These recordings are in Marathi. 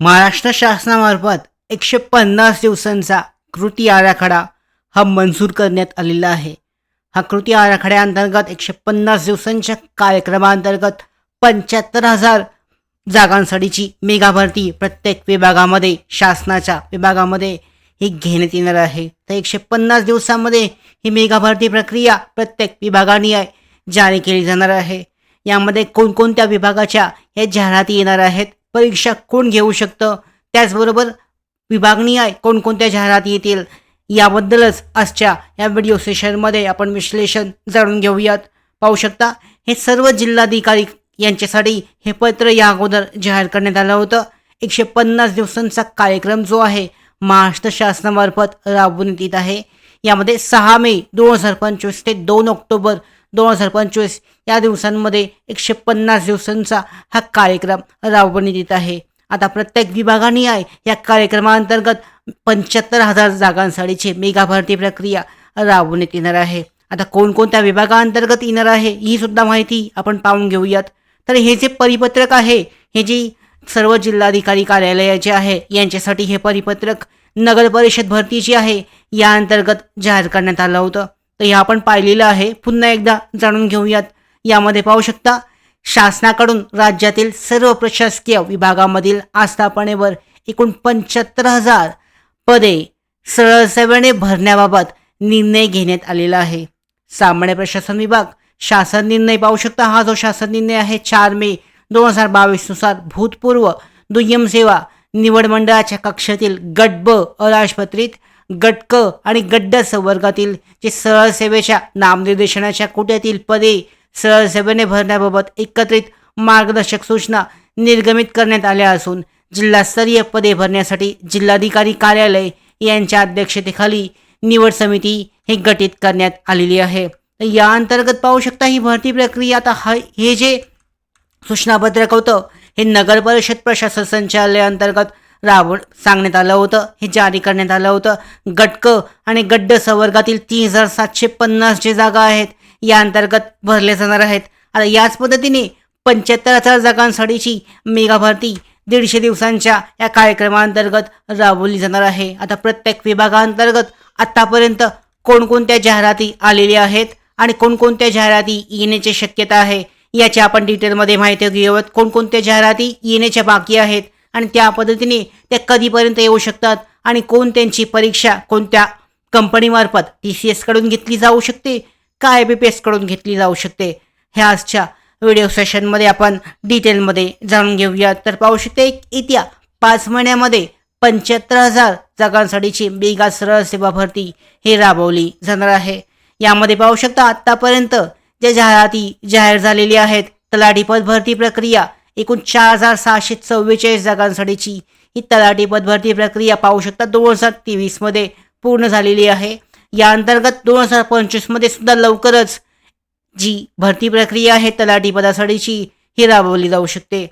महाराष्ट्र शासनामार्फत एकशे पन्नास दिवसांचा कृती आराखडा हा मंजूर करण्यात आलेला आहे. हा कृती आराखड्याअंतर्गत एकशे पन्नास दिवसांच्या कार्यक्रमाअंतर्गत पंच्याहत्तर हजार जागांसाठीची मेगा भरती प्रत्येक विभागामध्ये शासनाच्या विभागामध्ये ही घेण्यात येणार आहे. तर एकशे पन्नास दिवसामध्ये ही मेगा भरती प्रक्रिया प्रत्येक विभागाने जारी केली जाणार आहे. यामध्ये कोणकोणत्या विभागाच्या या जाहिराती येणार आहेत? परीक्षा कोण घेऊ शकतं? त्याचबरोबर विभागणी आहे कोणकोणत्या जाहिरात येतील? याबद्दलच आजच्या या व्हिडिओ सेशनमध्ये आपण विश्लेषण जाणून घेऊयात. पाहू शकता हे सर्व जिल्हाधिकारी यांच्यासाठी हे पत्र या अगोदर जाहीर करण्यात आलं होतं. एकशे पन्नास दिवसांचा कार्यक्रम जो आहे महाराष्ट्र शासनामार्फत राबवण्यात येत आहे. यामध्ये सहा मे दोन हजार पंचवीस ते दोन ऑक्टोबर दोन हजार पंचवीस या दिवसांमध्ये एकशे पन्नास दिवसांचा हा कार्यक्रम राबवण्यात येत आहे. आता प्रत्येक विभागाने आहे या कार्यक्रमाअंतर्गत पंच्याहत्तर हजार जागांसाठीची मेगा भरती प्रक्रिया राबवण्यात येणार आहे. आता कोणकोणत्या विभागाअंतर्गत येणार आहे ही सुद्धा माहिती आपण पाहून घेऊयात. तर हे जे परिपत्रक आहे हे जी सर्व जिल्हाधिकारी कार्यालयाचे आहे यांच्यासाठी हे परिपत्रक नगर परिषद भरतीची आहे या अंतर्गत जाहीर करण्यात आलं होतं. तर हे आपण पाहिलेलं आहे. पुन्हा एकदा जाणून घेऊयात. यामध्ये पाहू शकता शासनाकडून राज्यातील सर्व प्रशासकीय विभागामधील आस्थापनेवर एकूण पंच्याहत्तर हजार पदे सरळसेवेने भरण्याबाबत निर्णय घेण्यात आलेला आहे. सामान्य प्रशासन विभाग शासन निर्णय पाहू शकता. हा जो शासन निर्णय आहे चार मे दोन हजार बावीसनुसार भूतपूर्व दुय्यम सेवा निवड मंडळाच्या कक्षातील गट ब अराजपत्रित गटक आणि गड्ड संवर्गातील जे सरळ सेवेच्या नामनिर्देशनाच्या कोट्यातील पदे सरळ सेवेने भरण्याबाबत एकत्रित मार्गदर्शक सूचना निर्गमित करण्यात आल्या असून जिल्हास्तरीय पदे भरण्यासाठी जिल्हाधिकारी कार्यालय यांच्या अध्यक्षतेखाली निवड समिती हे गठीत करण्यात आलेली आहे. या अंतर्गत पाहू शकता ही भरती प्रक्रिया. आता हा हे जे सूचनापत्रक होतं हे नगर परिषद प्रशासन संचालय अंतर्गत सांगण्यात आलं होतं हे जारी करण्यात आलं होतं. गटक आणि गड्ड संवर्गातील तीन हजार सातशे पन्नास जे जागा आहेत या अंतर्गत भरले जाणार आहेत. आता याच पद्धतीने पंच्याहत्तर हजार जागांसाठीची मेगा भरती दीडशे दिवसांच्या या कार्यक्रमाअंतर्गत राबवली जाणार आहे. आता प्रत्येक विभागाअंतर्गत आत्तापर्यंत कोणकोणत्या जाहिराती आलेल्या आहेत आणि कोणकोणत्या जाहिराती येण्याची शक्यता आहे याची आपण डिटेलमध्ये माहिती घेऊयात. कोणकोणत्या जाहिराती येण्याच्या बाकी आहेत आणि त्या पद्धतीने त्या कधीपर्यंत येऊ शकतात आणि कोण त्यांची परीक्षा कोणत्या कंपनीमार्फत टी सी एसकडून घेतली जाऊ शकते का आय बी पी एसकडून घेतली जाऊ शकते ह्या आजच्या व्हिडिओ सेशनमध्ये आपण डिटेलमध्ये जाणून घेऊया. तर पाहू शकते येत्या पाच महिन्यामध्ये पंच्याहत्तर हजार जागांसाठीची बेगा सरळ सेवा भरती हे राबवली जाणार आहे. यामध्ये पाहू शकता आत्तापर्यंत ज्या जाहिराती जाहीर झालेली आहेत तलाठी पद भरती प्रक्रिया एकूण चार हजार सहाशे चव्वेचाळीस जागांसाठीची ही तलाठी पदभरती प्रक्रिया पाहू शकता. दोन हजार तेवीसमध्ये पूर्ण झालेली आहे. या अंतर्गत दोन हजार पंचवीसमध्ये सुद्धा लवकरच जी भरती प्रक्रिया आहे तलाठी पदासाठीची ही राबवली जाऊ शकते.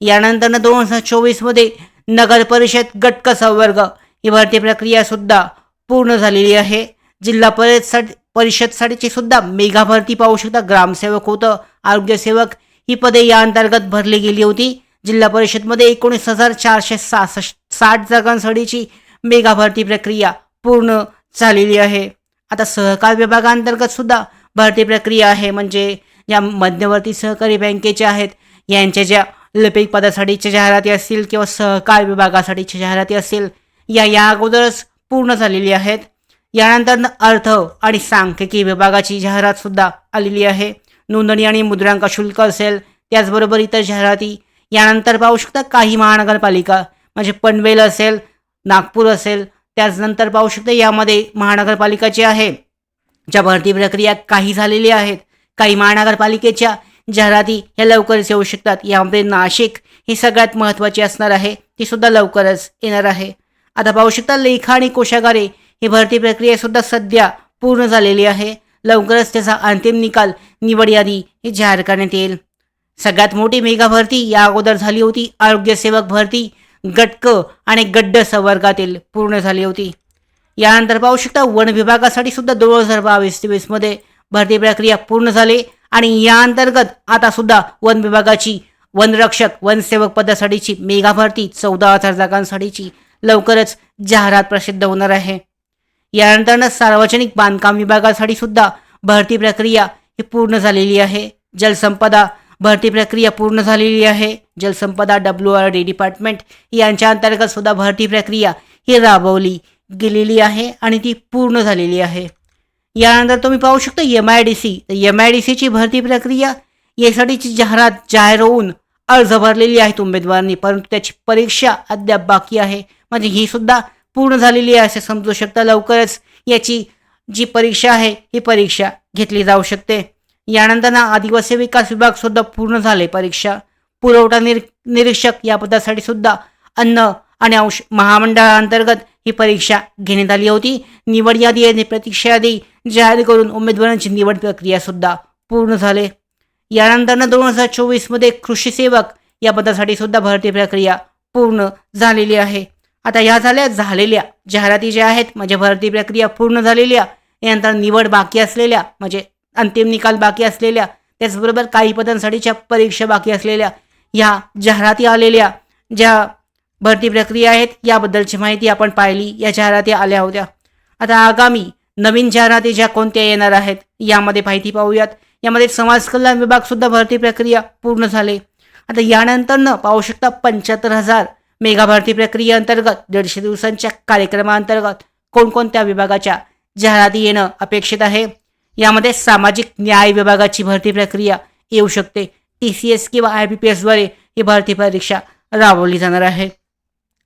यानंतर दोन हजार चोवीसमध्ये नगर परिषद गटक संवर्ग ही भरती प्रक्रिया सुद्धा पूर्ण झालेली आहे. जिल्हा परिषद परिषदसाठीची सुद्धा मेगा भरती पाहू शकता. ग्रामसेवक होतं आरोग्यसेवक ही पदे या अंतर्गत भरली गेली होती. जिल्हा परिषदमध्ये एकोणीस हजार चारशे सहासष्ट साठ जागांसाठीची मेगा भरती प्रक्रिया पूर्ण झालेली आहे. आता सहकार विभागांतर्गत सुद्धा भरती प्रक्रिया आहे. म्हणजे ज्या मध्यवर्ती सहकारी बँकेच्या आहेत यांच्या ज्या लिपिक पदासाठीच्या जाहिराती असतील किंवा सहकार विभागासाठीच्या जाहिराती असतील या या अगोदरच पूर्ण झालेली आहेत. यानंतर अर्थ आणि सांख्यिकी विभागाची जाहिरात सुद्धा आलेली आहे. नोंदणी आणि मुद्रांक शुल्क असेल त्याचबरोबर इतर जाहिराती यानंतर पाहू शकता काही महानगरपालिका म्हणजे पनवेल असेल नागपूर असेल त्याचनंतर पाहू शकता यामध्ये महानगरपालिकाचे आहे ज्या भरती प्रक्रिया काही झालेल्या आहेत काही महानगरपालिकेच्या जाहिराती ह्या लवकरच येऊ शकतात यामध्ये नाशिक ही सगळ्यात महत्त्वाची असणार आहे ती सुद्धा लवकरच येणार आहे. आता पाहू शकता लेखा आणि कोशागारे ही भरती प्रक्रिया सुद्धा सध्या पूर्ण झालेली आहे. लवकरच त्याचा अंतिम निकाल निवड यादी ही जाहीर करण्यात येईल. सगळ्यात मोठी मेगा भरती या अगोदर झाली होती. आरोग्यसेवक भरती गटक आणि गड्ड संवर्गातील पूर्ण झाली होती. यानंतर पाहू शकता वन विभागासाठी सुद्धा दोन हजार बावीस तेवीसमध्ये भरती प्रक्रिया पूर्ण झाली आणि या अंतर्गत आता सुद्धा वन विभागाची वनरक्षक वनसेवक पदासाठीची मेगा भरती चौदा हजार जागांसाठीची लवकरच जाहिरात प्रसिद्ध होणार आहे. यानंतरनं सार्वजनिक बांधकाम विभागासाठी सुद्धा भरती प्रक्रिया ही पूर्ण झालेली आहे. जलसंपदा भरती प्रक्रिया पूर्ण झालेली आहे. जलसंपदा डब्ल्यू आर डी डिपार्टमेंट यांच्या अंतर्गत सुद्धा भरती प्रक्रिया ही राबवली गेलेली आहे आणि ती पूर्ण झालेली आहे. यानंतर तुम्ही पाहू शकता M I D C M I D सीची भरती प्रक्रिया यासाठीची जाहिरात जाहीर होऊन अर्ज भरलेली आहेत उमेदवारांनी परंतु त्याची परीक्षा अद्याप बाकी आहे. म्हणजे ही सुद्धा पूर्ण झालेली आहे असे समजू शकता. लवकरच याची जी परीक्षा आहे ही परीक्षा घेतली जाऊ शकते. यानंतर ना आदिवासी विकास विभाग सुद्धा पूर्ण झाले परीक्षा. पुरवठा निर निरीक्षक या पदासाठी सुद्धा अन्न आणि औष महामंडळाअंतर्गत ही परीक्षा घेण्यात आली होती. निवड यादी आणि प्रतीक्षा यादी जाहीर करून उमेदवारांची निवड प्रक्रिया सुद्धा पूर्ण झाले. यानंतरनं दोन हजार चोवीसमध्ये कृषी सेवक या पदासाठी सुद्धा भरती प्रक्रिया पूर्ण झालेली आहे. आता या झाल्या झालेल्या. जाहिराती ज्या आहेत म्हणजे भरती प्रक्रिया पूर्ण झालेल्या यानंतर निवड बाकी असलेल्या म्हणजे अंतिम निकाल बाकी असलेल्या त्याचबरोबर काही पदांसाठीच्या परीक्षा बाकी असलेल्या ह्या जाहिराती आलेल्या ज्या भरती प्रक्रिया आहेत याबद्दलची माहिती आपण पाहिली. या जाहिराती आल्या होत्या. आता आगामी नवीन जाहिराती ज्या कोणत्या येणार आहेत यामध्ये माहिती पाहूयात. यामध्ये समाज कल्याण विभागसुद्धा भरती प्रक्रिया पूर्ण झाले. आता यानंतरनं पाहू शकता पंच्याहत्तर हजार मेगा प्रक्रिये प्रक्रियेअंतर्गत दीडशे दिवसांच्या कार्यक्रमाअंतर्गत कोणकोणत्या विभागाच्या जाहिराती येणं अपेक्षित आहे? यामध्ये सामाजिक न्याय विभागाची भरती प्रक्रिया येऊ शकते. टी सी एस किंवा आय बी पी एसद्वारे ही भरती परीक्षा राबवली जाणार आहे.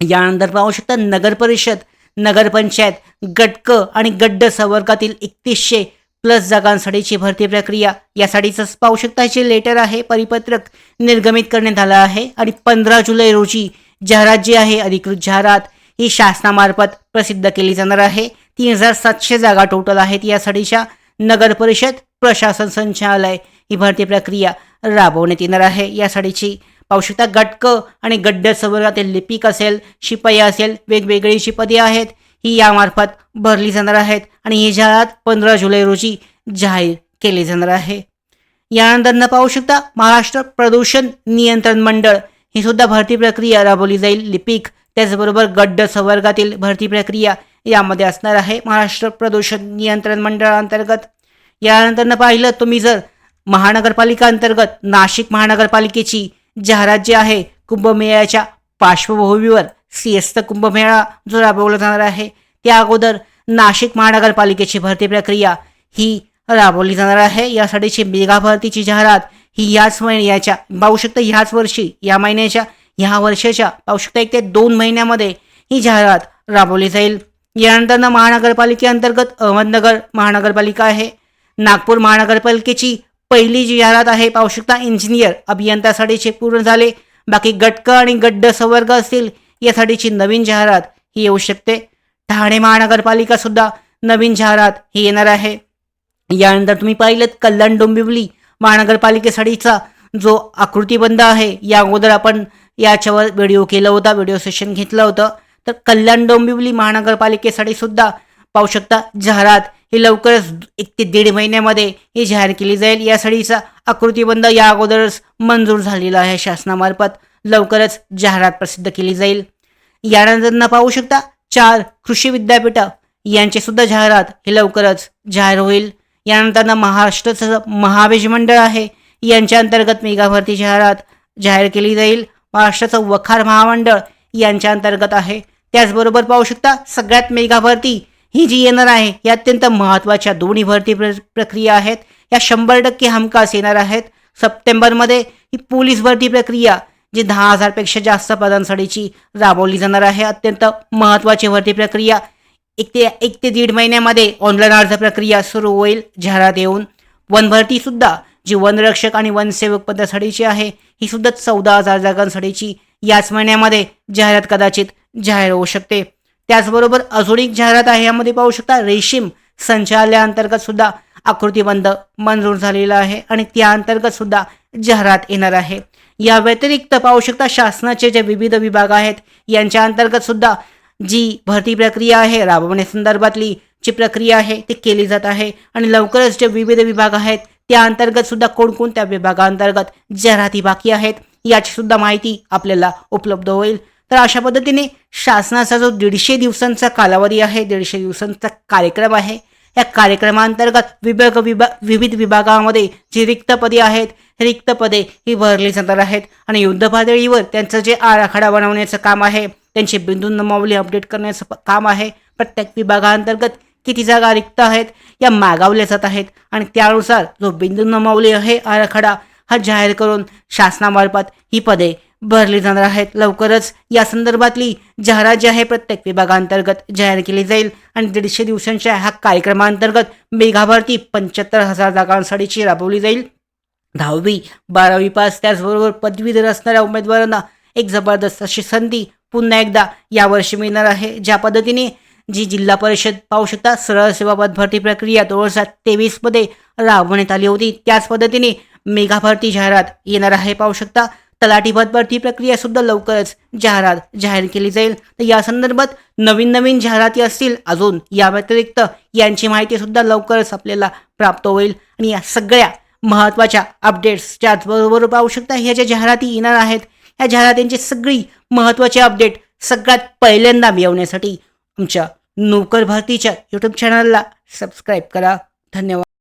यानंतर पाहू शकता नगर परिषद नगरपंचायत गटक आणि गड्ड संवर्गातील एकतीसशे प्लस जागांसाठीची भरती प्रक्रिया यासाठीच पाहू शकता. जे लेटर आहे परिपत्रक निर्गमित करण्यात आलं आहे आणि पंधरा जुलै रोजी जाहिरात जी आहे अधिकृत जाहिरात ही शासनामार्फत प्रसिद्ध केली जाणार आहे. तीन हजार सातशे जागा टोटल आहेत. यासाठीच्या नगर परिषद प्रशासन संचालय ही भरती प्रक्रिया राबवण्यात येणार आहे. यासाठीची पाहू शकता गटक आणि गड्ड संवर्गातील लिपिक असेल शिपाई असेल वेगवेगळी जी पदे आहेत ही यामार्फत भरली जाणार आहेत आणि ही जाहिरात पंधरा जुलै रोजी जाहीर केली जाणार आहे. यानंतर न पाहू शकता महाराष्ट्र प्रदूषण नियंत्रण मंडळ ही सुद्धा भरती प्रक्रिया राबवली जाईल. लिपिक त्याचबरोबर गड्ड संवर्गातील भरती प्रक्रिया यामध्ये असणार आहे. महाराष्ट्र प्रदूषण नियंत्रण मंडळाअंतर्गत यानंतर पाहिलं तुम्ही जर महानगरपालिका अंतर्गत नाशिक महानगरपालिकेची जाहिरात जी आहे कुंभमेळ्याच्या पार्श्वभूमीवर सिएस्त कुंभमेळा जो राबवला जाणार आहे त्या अगोदर नाशिक महानगरपालिकेची भरती प्रक्रिया ही राबवली जाणार आहे. यासाठीची मेगा भरतीची जाहिरात ही याच महिन्याच्या पाहू शकता ह्याच वर्षी या महिन्याच्या ह्या वर्षाच्या पाहू शकता एक ते दोन महिन्यामध्ये ही जाहिरात राबवली जाईल. यानंतर महानगरपालिकेअंतर्गत अहमदनगर महानगरपालिका आहे. नागपूर महानगरपालिकेची पहिली जी जाहिरात आहे पाहू शकता इंजिनियर अभियंत्यासाठीचे पूर्ण झाले. बाकी गटक आणि गड्ड संवर्ग असतील यासाठीची नवीन जाहिरात ही येऊ शकते. ठाणे महानगरपालिका सुद्धा नवीन जाहिरात ही येणार आहे. यानंतर तुम्ही पाहिलं कल्याण डोंबिवली. महानगरपालिकेसाठीचा जो आकृतीबंध आहे या अगोदर आपण याच्यावर व्हिडिओ केला होता व्हिडिओ सेशन घेतलं होतं. तर कल्याण डोंबिवली महानगरपालिकेसाठी सुद्धा पाहू शकता जाहिरात ही लवकरच एक ते दीड महिन्यामध्ये ही जाहीर केली जाईल. यासाठीचा आकृतीबंध या अगोदरच मंजूर झालेला आहे शासनामार्फत. लवकरच जाहिरात प्रसिद्ध केली जाईल. यानंतर पाहू शकता चार कृषी विद्यापीठ यांची सुद्धा जाहिरात ही लवकरच जाहीर होईल. यानंतर महाराष्ट्राचं महावेज मंडळ आहे. यांच्या अंतर्गत मेगा भरती जाहिरात जाहीर केली जाईल. महाराष्ट्राचं वखार महामंडळ यांच्या अंतर्गत आहे. त्याचबरोबर पाहू शकता सगळ्यात मेगा भरती ही जी येणार आहे या अत्यंत महत्त्वाच्या दोन्ही भरती प्र प्रक्रिया आहेत. या शंभर टक्के हमखास येणार आहेत. सप्टेंबरमध्ये ही पोलीस भरती प्रक्रिया जी दहा हजारपेक्षा जास्त पदांसाठीची राबवली जाणार आहे अत्यंत महत्त्वाची भरती प्रक्रिया. एक ते एक ते दीड महिन्यामध्ये ऑनलाईन अर्ज प्रक्रिया सुरू होईल. जाहिरात येऊन वन भरतीसुद्धा जी वनरक्षक आणि वनसेवक पदासाठीची आहे ही सुद्धा चौदा हजार जागांसाठीची. याच महिन्यामध्ये जाहिरात कदाचित जाहीर होऊ शकते. त्याचबरोबर अजून एक जाहिरात आहे यामध्ये पाहू शकता रेशीम संचालयाअंतर्गत सुद्धा आकृतीबंध मंजूर झालेला आहे आणि त्या अंतर्गत सुद्धा जाहिरात येणार आहे. या व्यतिरिक्त पाहू शकता शासनाचे जे विविध विभाग आहेत यांच्या अंतर्गत सुद्धा जी भरती प्रक्रिया आहे राबवण्यासंदर्भातली जी प्रक्रिया आहे ती केली जात आहे. आणि लवकरच जे विविध विभाग आहेत त्या अंतर्गत सुद्धा कोणकोणत्या विभागांतर्गत जाहिराती बाकी आहेत याची सुद्धा माहिती आपल्याला उपलब्ध होईल. तर अशा पद्धतीने शासनाचा जो दीडशे दिवसांचा कालावधी आहे दीडशे दिवसांचा कार्यक्रम आहे. या कार्यक्रमांतर्गत विभाग विभा विविध विभागामध्ये जी रिक्त पदे आहेत रिक्त पदे ही भरली जाणार आहेत. आणि युद्ध पातळीवर त्यांचं जे आराखडा बनवण्याचं काम आहे त्यांची बिंदू नमावली अपडेट करण्याचं काम आहे. प्रत्येक विभागांतर्गत किती जागा रिक्त आहेत या मागावल्या जात आहेत आणि त्यानुसार जो बिंदू नमावली आहे आराखडा हा जाहीर करून शासनामार्फत ही पदे भरली जाणार आहेत. लवकरच या संदर्भातली जाहिरात जी आहे प्रत्येक विभागांतर्गत जाहीर केली जाईल आणि दीडशे दिवसांच्या ह्या कार्यक्रमांतर्गत मेघाभरती पंच्याहत्तर हजार जागांसाठीची राबवली जाईल. दहावी बारावी पास त्याचबरोबर पदवीधर असणाऱ्या उमेदवारांना एक जबरदस्त अशी संधी पुन्हा एकदा यावर्षी मिळणार आहे. ज्या पद्धतीने जी जिल्हा परिषद पाहू शकता सरळ सेवा पद भरती प्रक्रिया दोन हजार तेवीसमध्ये राबवण्यात आली होती. त्याच पद्धतीने मेगा भरती जाहिरात येणार आहे पाहू शकता. तलाठी पद भरती प्रक्रिया सुद्धा लवकरच जाहिरात जाहीर केली जाईल. तर या संदर्भात नवीन नवीन जाहिराती असतील अजून या व्यतिरिक्त यांची माहिती सुद्धा लवकरच आपल्याला प्राप्त होईल. आणि या सगळ्या महत्त्वाच्या अपडेट्स त्याचबरोबर पाहू शकता. ह्या ज्या जाहिराती येणार आहेत या जाहिरातींची सगळी महत्त्वाची अपडेट सगळ्यात पहिल्यांदा मिळवण्यासाठी आमच्या नोकर भारतीच्या यूट्यूब चॅनलला सबस्क्राईब करा. धन्यवाद.